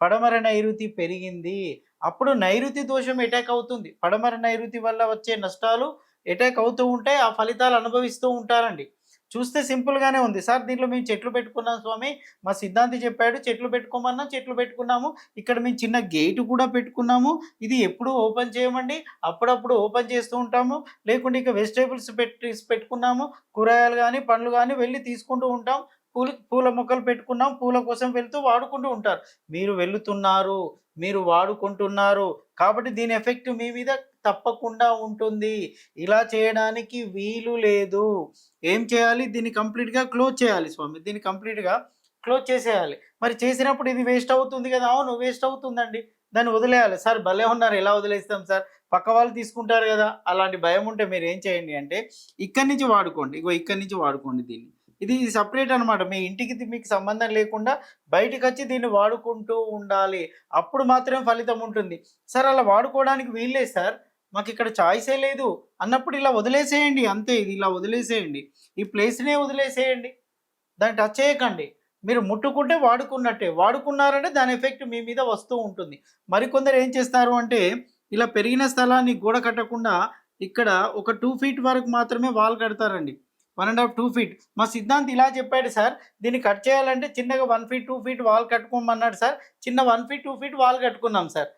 పడమర నైరుతి పెరిగింది. అప్పుడు నైరుతి దోషం అటాక్ అవుతుంది. పడమర నైరుతి వల్ల వచ్చే నష్టాలు అటాక్ అవుతూ ఉంటాయి. ఆ ఫలితాలు అనుభవిస్తూ ఉంటారండి. చూస్తే సింపుల్గానే ఉంది. సార్ దీంట్లో మేము చెట్లు పెట్టుకున్నాం స్వామి. మా సిద్ధాంతి చెప్పాడు చెట్లు పెట్టుకోమన్నా చెట్లు పెట్టుకున్నాము. ఇక్కడ మేము చిన్న గేటు కూడా పెట్టుకున్నాము. ఇది ఎప్పుడు ఓపెన్ చేయమండి? అప్పుడప్పుడు ఓపెన్ చేస్తూ ఉంటాము. లేకుంటే ఇక వెజిటేబుల్స్ పెట్టి పెట్టుకున్నాము. కూరగాయలు కానీ పండ్లు కానీ వెళ్ళి తీసుకుంటూ ఉంటాం. పూలు పూల మొక్కలు పెట్టుకున్నాం పూల కోసం వెళ్తూ వాడుకుంటూ ఉంటారు. మీరు వెళుతున్నారు మీరు వాడుకుంటున్నారు కాబట్టి దీని ఎఫెక్ట్ మీ మీద తప్పకుండా ఉంటుంది. ఇలా చేయడానికి వీలు లేదు. ఏం చేయాలి? దీన్ని కంప్లీట్గా క్లోజ్ చేయాలి స్వామి. దీన్ని కంప్లీట్గా క్లోజ్ చేసేయాలి. మరి చేసినప్పుడు ఇది వేస్ట్ అవుతుంది కదా? అవును వేస్ట్ అవుతుందండి. దాన్ని వదిలేయాలి. సార్ భలే ఉన్నారు. ఎలా వదిలేస్తాం సార్? పక్క వాళ్ళు తీసుకుంటారు కదా? అలాంటి భయం ఉంటే మీరు ఏం చేయండి అంటే ఇక్కడి నుంచి వాడుకోండి. ఇగో ఇక్కడి నుంచి వాడుకోండి దీన్ని. ఇది సపరేట్ అనమాట మీ ఇంటికి మీకు సంబంధం లేకుండా బయటకు వచ్చి దీన్ని వాడుకుంటూ ఉండాలి. అప్పుడు మాత్రమే ఫలితం ఉంటుంది. సార్ అలా వాడుకోవడానికి వీల్లేదు సార్. మాకు ఇక్కడ చాయిసే లేదు. అన్నప్పుడు ఇలా వదిలేసేయండి. అంతే ఇది ఇలా వదిలేసేయండి. ఈ ప్లేస్నే వదిలేసేయండి. దాన్ని టచ్ చేయకండి. మీరు ముట్టుకుంటే వాడుకున్నట్టే. వాడుకున్నారంటే దాని ఎఫెక్ట్ మీ మీద వస్తూ ఉంటుంది. మరికొందరు ఏం చేస్తారు అంటే ఇలా పెరిగిన స్థలాన్ని గోడ కట్టకుండా ఇక్కడ ఒక టూ ఫీట్ వరకు మాత్రమే wall కడతారండి. One and half two feet. మా సిద్ధాంత్ ఇలా చెప్పాడు సార్ దీన్ని కట్ చేయాలంటే చిన్నగా one feet two feet wall కట్టుకోమన్నాడు sir. చిన్న one feet two feet wall కట్టుకున్నాం సార్.